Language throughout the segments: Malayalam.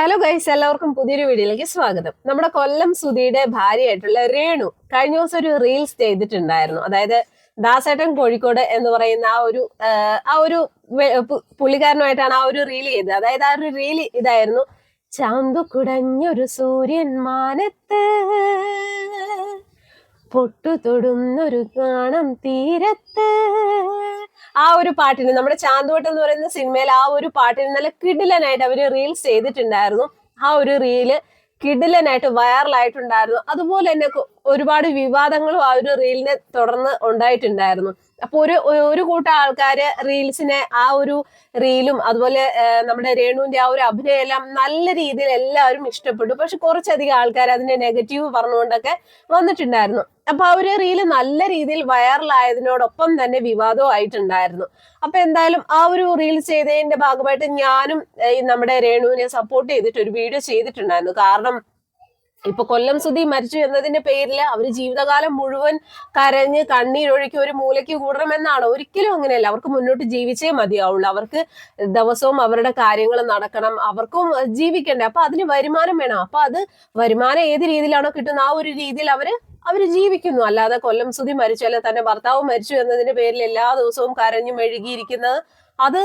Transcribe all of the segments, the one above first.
ഹലോ ഗൈസ് എല്ലാവർക്കും പുതിയൊരു വീഡിയോയിലേക്ക് സ്വാഗതം. നമ്മുടെ കൊല്ലം സുധിയുടെ ഭാര്യയായിട്ടുള്ള രേണു കഴിഞ്ഞ ദിവസം ഒരു റീൽസ് ചെയ്തിട്ടുണ്ടായിരുന്നു. അതായത് ദാസേട്ടൻ കോഴിക്കോട് എന്ന് പറയുന്ന ആ ഒരു ആ, ഒരു പുള്ളിക്കാരനുമായിട്ടാണ് ആ ഒരു റീൽ ചെയ്തത്. അതായത് ആ ഒരു റീൽ ഇതായിരുന്നു. ചാന്തു കുടഞ്ഞൊരു സൂര്യൻ മാനത്ത് പൊട്ടു തൊടുന്നൊരു കാണം തീരത്ത് ആ ഒരു പാട്ടിന് നമ്മുടെ ചാന്തുവട്ടം എന്ന് പറയുന്ന സിനിമയിൽ ആ ഒരു പാട്ടിന് നല്ല കിടിലനായിട്ട് അവർ റീൽസ് ചെയ്തിട്ടുണ്ടായിരുന്നു. ആ ഒരു റീൽ കിടിലനായിട്ട് വൈറലായിട്ടുണ്ടായിരുന്നു. അതുപോലെ തന്നെ ഒരുപാട് വിവാദങ്ങളും ആ ഒരു റീലിനെ തുടർന്ന് ഉണ്ടായിട്ടുണ്ടായിരുന്നു. അപ്പൊ ഒരു ഒരു കൂട്ടം ആൾക്കാര് റീൽസിനെ ആ ഒരു റീലും അതുപോലെ നമ്മുടെ രേണുവിന്റെ ആ ഒരു അഭിനയം എല്ലാം നല്ല രീതിയിൽ എല്ലാവരും ഇഷ്ടപ്പെട്ടു. പക്ഷെ കുറച്ചധികം ആൾക്കാർ അതിന്റെ നെഗറ്റീവ് പറഞ്ഞുകൊണ്ടൊക്കെ വന്നിട്ടുണ്ടായിരുന്നു. അപ്പൊ ആ ഒരു റീൽ നല്ല രീതിയിൽ വൈറലായതിനോടൊപ്പം തന്നെ വിവാദവും ആയിട്ടുണ്ടായിരുന്നു അപ്പൊ എന്തായാലും ആ ഒരു റീൽ ചെയ്തതിന്റെ ഭാഗമായിട്ട് ഞാനും ഈ നമ്മുടെ രേണുവിനെ സപ്പോർട്ട് ചെയ്തിട്ട് ഒരു വീഡിയോ ചെയ്തിട്ടുണ്ടായിരുന്നു. കാരണം ഇപ്പൊ കൊല്ലം സുധി മരിച്ചു എന്നതിന്റെ പേരിൽ അവർ ജീവിതകാലം മുഴുവൻ കരഞ്ഞ് കണ്ണീരൊഴുക്കി ഒരു മൂലയ്ക്ക് കൂടണമെന്നാണ്. ഒരിക്കലും അങ്ങനെയല്ല. അവർക്ക് മുന്നോട്ട് ജീവിച്ചേ മതിയാവുള്ളൂ. അവർക്ക് ദിവസവും അവരുടെ കാര്യങ്ങൾ നടക്കണം. അവർക്കും ജീവിക്കണ്ടേ. അപ്പൊ അതിന് വരുമാനം വേണം. അപ്പൊ അത് വരുമാനം ഏത് രീതിയിലാണോ കിട്ടുന്ന ആ ഒരു രീതിയിൽ അവർ അവർ ജീവിക്കുന്നു. അല്ലാതെ കൊല്ലം സുധി മരിച്ചു അല്ലെ തന്റെ ഭർത്താവ് മരിച്ചു എന്നതിന്റെ പേരിൽ എല്ലാ ദിവസവും കരഞ്ഞു മെഴുകിയിരിക്കുന്നത് അത്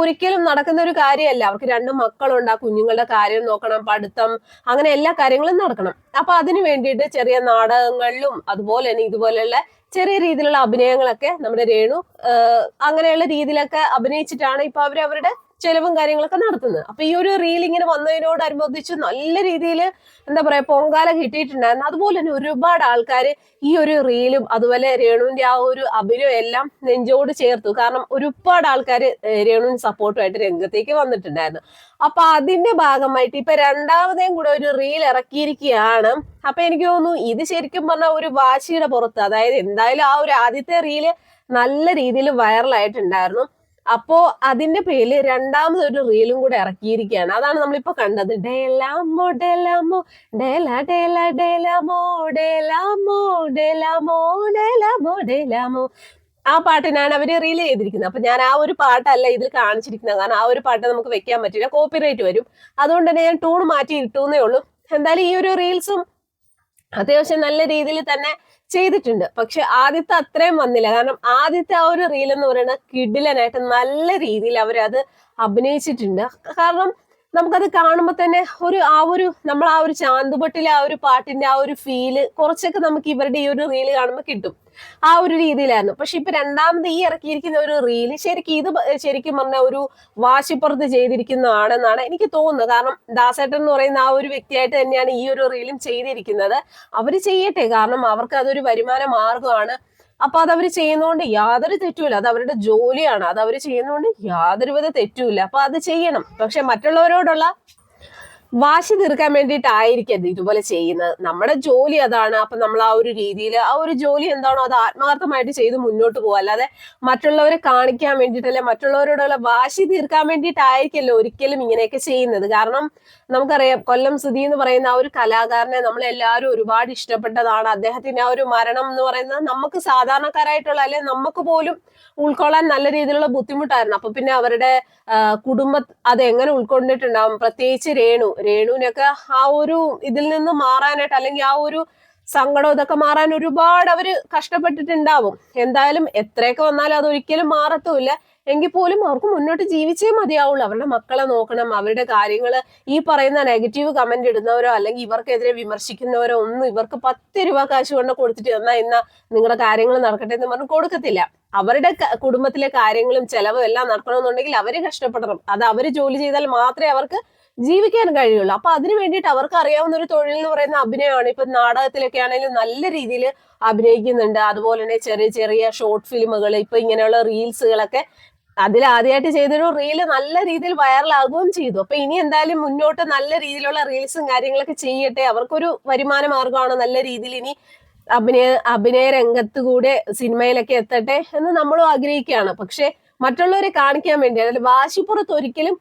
ഒരിക്കലും നടക്കുന്ന ഒരു കാര്യമല്ല. അവർക്ക് രണ്ട് മക്കളുണ്ട്. ആ കുഞ്ഞുങ്ങളുടെ കാര്യം നോക്കണം. പഠിത്തം അങ്ങനെ എല്ലാ കാര്യങ്ങളും നടക്കണം. അപ്പൊ അതിനു വേണ്ടിയിട്ട് ചെറിയ നാടകങ്ങളിലും അതുപോലെ തന്നെ ഇതുപോലെയുള്ള ചെറിയ രീതിയിലുള്ള അഭിനയങ്ങളൊക്കെ നമ്മുടെ രേണു അങ്ങനെയുള്ള രീതിയിലൊക്കെ അഭിനയിച്ചിട്ടാണ് ഇപ്പൊ അവർ അവരുടെ ചെലവും കാര്യങ്ങളൊക്കെ നടത്തുന്നത്. അപ്പൊ ഈ ഒരു റീൽ ഇങ്ങനെ വന്നതിനോടനുബന്ധിച്ച് നല്ല രീതിയിൽ എന്താ പറയാ പൊങ്കാല കിട്ടിയിട്ടുണ്ടായിരുന്നു. അതുപോലെ തന്നെ ഒരുപാട് ആൾക്കാർ ഈ ഒരു റീലും അതുപോലെ രേണുവിന്റെ ആ ഒരു അഭിനയം എല്ലാം നെഞ്ചോട് ചേർത്തു. കാരണം ഒരുപാട് ആൾക്കാർ രേണുവിന് സപ്പോർട്ടുമായിട്ട് രംഗത്തേക്ക് വന്നിട്ടുണ്ടായിരുന്നു. അപ്പൊ അതിന്റെ ഭാഗമായിട്ട് ഇപ്പൊ രണ്ടാമതേം കൂടെ ഒരു റീൽ ഇറക്കിയിരിക്കുകയാണ്. അപ്പൊ എനിക്ക് തോന്നുന്നു ഇത് ശരിക്കും പറഞ്ഞ ഒരു വാശിയുടെ പുറത്ത്. അതായത് എന്തായാലും ആ ഒരു ആദ്യത്തെ റീൽ നല്ല രീതിയിൽ വൈറലായിട്ടുണ്ടായിരുന്നു അപ്പോ അതിന്റെ പേരിൽ രണ്ടാമത് ഒരു റീലും കൂടെ ഇറക്കിയിരിക്കുകയാണ്. അതാണ് നമ്മളിപ്പോ കണ്ടത്. ഡേലാമോ ഡേലാമോ ഡേല ഡേല ഡേലാമോ ഡേലാമോ ഡേലാമോ ഡേലാമോ ഡേലാമോ ആ പാട്ടിനാണ് അവർ റീൽ ചെയ്തിരിക്കുന്നത്. അപ്പൊ ഞാൻ ആ ഒരു പാട്ടല്ല ഇതിൽ കാണിച്ചിരിക്കുന്നത്. കാരണം ആ ഒരു പാട്ട് നമുക്ക് വെക്കാൻ പറ്റില്ല. കോപ്പിറൈറ്റ് വരും. അതുകൊണ്ട് തന്നെ ഞാൻ ടൂൺ മാറ്റി ഇട്ടു എന്നേ ഉള്ളൂ. എന്തായാലും ഈ ഒരു റീൽസും അത്യാവശ്യം നല്ല രീതിയിൽ തന്നെ ചെയ്തിട്ടുണ്ട്. പക്ഷെ ആദ്യത്തെ അത്രയും വന്നില്ല. കാരണം ആദ്യത്തെ ആ ഒരു റീൽ എന്ന് പറയുന്നത് കിഡിലനായിട്ട് നല്ല രീതിയിൽ അവരത് അഭിനയിച്ചിട്ടുണ്ട്. കാരണം നമുക്കത് കാണുമ്പോൾ തന്നെ ഒരു ആ ഒരു നമ്മൾ ആ ഒരു ചാന്തുപട്ടിലെ ആ ഒരു പാട്ടിന്റെ ആ ഒരു ഫീൽ കുറച്ചൊക്കെ നമുക്ക് ഇവരുടെ ഈ ഒരു റീൽ കാണുമ്പോൾ കിട്ടും. ആ ഒരു രീതിയിലായിരുന്നു. പക്ഷെ ഇപ്പൊ രണ്ടാമത് ഈ ഇറക്കിയിരിക്കുന്ന ഒരു റീൽ ശരിക്കും ഇത് ശരിക്കും പറഞ്ഞ ഒരു വാശിപ്പുറത്ത് ചെയ്തിരിക്കുന്നതാണെന്നാണ് എനിക്ക് തോന്നുന്നത്. കാരണം ദാസേട്ടൻ എന്ന് പറയുന്ന ആ ഒരു വ്യക്തിയായിട്ട് തന്നെയാണ് ഈ ഒരു റീലും ചെയ്തിരിക്കുന്നത്. അവർ ചെയ്യട്ടെ. കാരണം അവർക്ക് അതൊരു വരുമാന മാർഗമാണ് അപ്പൊ അത് അവർ ചെയ്യുന്നതുകൊണ്ട് യാതൊരു തെറ്റുമില്ല. അത് അവരുടെ ജോലിയാണ്. അത് അവർ ചെയ്യുന്നതുകൊണ്ട് യാതൊരുവിധ തെറ്റുമില്ല. അപ്പൊ അത് ചെയ്യണം. പക്ഷെ മറ്റുള്ളവരോടുള്ള വാശി തീർക്കാൻ വേണ്ടിയിട്ടായിരിക്കരുത് ഇതുപോലെ ചെയ്യുന്നത്. നമ്മുടെ ജോലി അതാണ്. അപ്പൊ നമ്മൾ ആ ഒരു രീതിയിൽ ആ ഒരു ജോലി എന്താണോ അത് ആത്മാർത്ഥമായിട്ട് ചെയ്ത് മുന്നോട്ട് പോകുക അല്ലാതെ മറ്റുള്ളവരെ കാണിക്കാൻ വേണ്ടിയിട്ടല്ലേ മറ്റുള്ളവരോടുള്ള വാശി തീർക്കാൻ വേണ്ടിയിട്ടായിരിക്കല്ലോ ഒരിക്കലും ഇങ്ങനെയൊക്കെ ചെയ്യുന്നത്. കാരണം നമുക്കറിയാം കൊല്ലം സുധി എന്ന് പറയുന്ന ആ ഒരു കലാകാരനെ നമ്മൾ എല്ലാവരും ഒരുപാട് ഇഷ്ടപ്പെട്ടതാണ്. അദ്ദേഹത്തിന്റെ ആ ഒരു മരണം എന്ന് പറയുന്നത് നമുക്ക് സാധാരണക്കാരായിട്ടുള്ള അല്ലെ നമുക്ക് പോലും ഉൾക്കൊള്ളാൻ നല്ല രീതിയിലുള്ള ബുദ്ധിമുട്ടായിരുന്നു. അപ്പൊ പിന്നെ അവരുടെ കുടുംബ അത് എങ്ങനെ ഉൾക്കൊണ്ടിട്ടുണ്ടാവും? പ്രത്യേകിച്ച് രേണു. രേണുവിനൊക്കെ ആ ഒരു ഇതിൽ നിന്ന് മാറാനായിട്ട് അല്ലെങ്കിൽ ആ ഒരു സങ്കടം ഇതൊക്കെ മാറാൻ ഒരുപാട് അവർ കഷ്ടപ്പെട്ടിട്ടുണ്ടാവും. എന്തായാലും എത്രയൊക്കെ വന്നാലും അത് ഒരിക്കലും മാറത്തുമില്ല. എങ്കിൽ പോലും അവർക്ക് മുന്നോട്ട് ജീവിച്ചേ മതിയാവുള്ളൂ. അവരുടെ മക്കളെ നോക്കണം അവരുടെ കാര്യങ്ങൾ ഈ പറയുന്ന നെഗറ്റീവ് കമന്റ് ഇടുന്നവരോ അല്ലെങ്കിൽ ഇവർക്കെതിരെ വിമർശിക്കുന്നവരോ ഒന്നും ഇവർക്ക് പത്ത് രൂപ കാശ് കൊണ്ട് കൊടുത്തിട്ട് എന്നാ ഇന്ന നിങ്ങളുടെ കാര്യങ്ങൾ നടക്കട്ടെ എന്ന് പറഞ്ഞ് കൊടുക്കത്തില്ല. അവരുടെ കുടുംബത്തിലെ കാര്യങ്ങളും ചെലവും എല്ലാം നടക്കണമെന്നുണ്ടെങ്കിൽ അവർ കഷ്ടപ്പെടണം. അത് അവർ ജോലി ചെയ്താൽ മാത്രമേ അവർക്ക് ജീവിക്കാൻ കഴിയുള്ളൂ. അപ്പൊ അതിനു വേണ്ടിയിട്ട് അവർക്ക് അറിയാവുന്ന ഒരു തൊഴിൽ എന്ന് പറയുന്ന അഭിനയമാണ്. ഇപ്പൊ നാടകത്തിലൊക്കെ ആണെങ്കിലും നല്ല രീതിയിൽ അഭിനയിക്കുന്നുണ്ട്. അതുപോലെ തന്നെ ചെറിയ ചെറിയ ഷോർട്ട് ഫിലിമുകൾ ഇപ്പൊ ഇങ്ങനെയുള്ള റീൽസുകളൊക്കെ അതിൽ ആദ്യമായിട്ട് ചെയ്തൊരു റീൽ നല്ല രീതിയിൽ വൈറലാകുകയും ചെയ്തു. അപ്പൊ ഇനി എന്തായാലും മുന്നോട്ട് നല്ല രീതിയിലുള്ള റീൽസും കാര്യങ്ങളൊക്കെ ചെയ്യട്ടെ. അവർക്കൊരു വരുമാന മാർഗമാണ് നല്ല രീതിയിൽ ഇനി അഭിനയ അഭിനയ രംഗത്ത് കൂടെ സിനിമയിലൊക്കെ എത്തട്ടെ എന്ന് നമ്മളും ആഗ്രഹിക്കുകയാണ്. പക്ഷെ മറ്റുള്ളവരെ കാണിക്കാൻ വേണ്ടി അതായത് വാശിപ്പുറത്ത് ഒരിക്കലും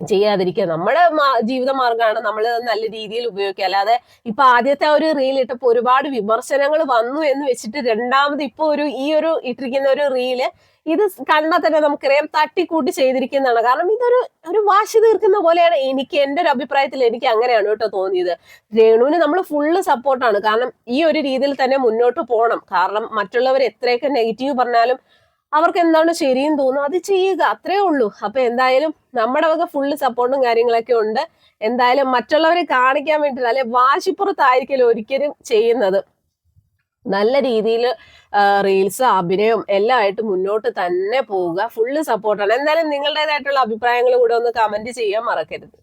ചെയ്യാതിരിക്കുക. നമ്മുടെ ജീവിത മാർഗമാണ് നമ്മൾ നല്ല രീതിയിൽ ഉപയോഗിക്കുക. അല്ലാതെ ഇപ്പൊ ആദ്യത്തെ ഒരു റീൽ ഇട്ടപ്പോ ഒരുപാട് വിമർശനങ്ങൾ വന്നു എന്ന് വെച്ചിട്ട് രണ്ടാമത് ഇപ്പൊ ഒരു ഈ ഒരു ഇട്ടിരിക്കുന്ന ഒരു റീൽ ഇത് കണ്ടാൽ തന്നെ നമുക്കറിയാം തട്ടിക്കൂട്ടി ചെയ്തിരിക്കുന്നതാണ്. കാരണം ഇതൊരു ഒരു വാശി തീർക്കുന്ന പോലെയാണ് എനിക്ക് എന്റെ ഒരു അഭിപ്രായത്തിൽ എനിക്ക് അങ്ങനെയാണ് കേട്ടോ തോന്നിയത്. രേണുവിന് നമ്മൾ ഫുള്ള് സപ്പോർട്ടാണ് കാരണം ഈ ഒരു രീതിയിൽ തന്നെ മുന്നോട്ട് പോകണം. കാരണം മറ്റുള്ളവർ എത്രയൊക്കെ നെഗറ്റീവ് പറഞ്ഞാലും അവർക്ക് എന്താണ് ശരിയും തോന്നുന്നു അത് ചെയ്യുക അത്രേ ഉള്ളൂ. അപ്പൊ എന്തായാലും നമ്മുടെ വക ഫുള്ള് സപ്പോർട്ടും കാര്യങ്ങളൊക്കെ ഉണ്ട്. എന്തായാലും മറ്റുള്ളവരെ കാണിക്കാൻ വേണ്ടി അല്ലെ വാശിപ്പുറത്തായിരിക്കലും ഒരിക്കലും ചെയ്യുന്നത്. നല്ല രീതിയിൽ റീൽസ് അഭിനയം എല്ലാം ആയിട്ട് മുന്നോട്ട് തന്നെ പോവുക. ഫുള്ള് സപ്പോർട്ടാണ് എന്തായാലും നിങ്ങളുടേതായിട്ടുള്ള അഭിപ്രായങ്ങൾ കൂടെ ഒന്ന് കമന്റ് ചെയ്യാൻ മറക്കരുത്.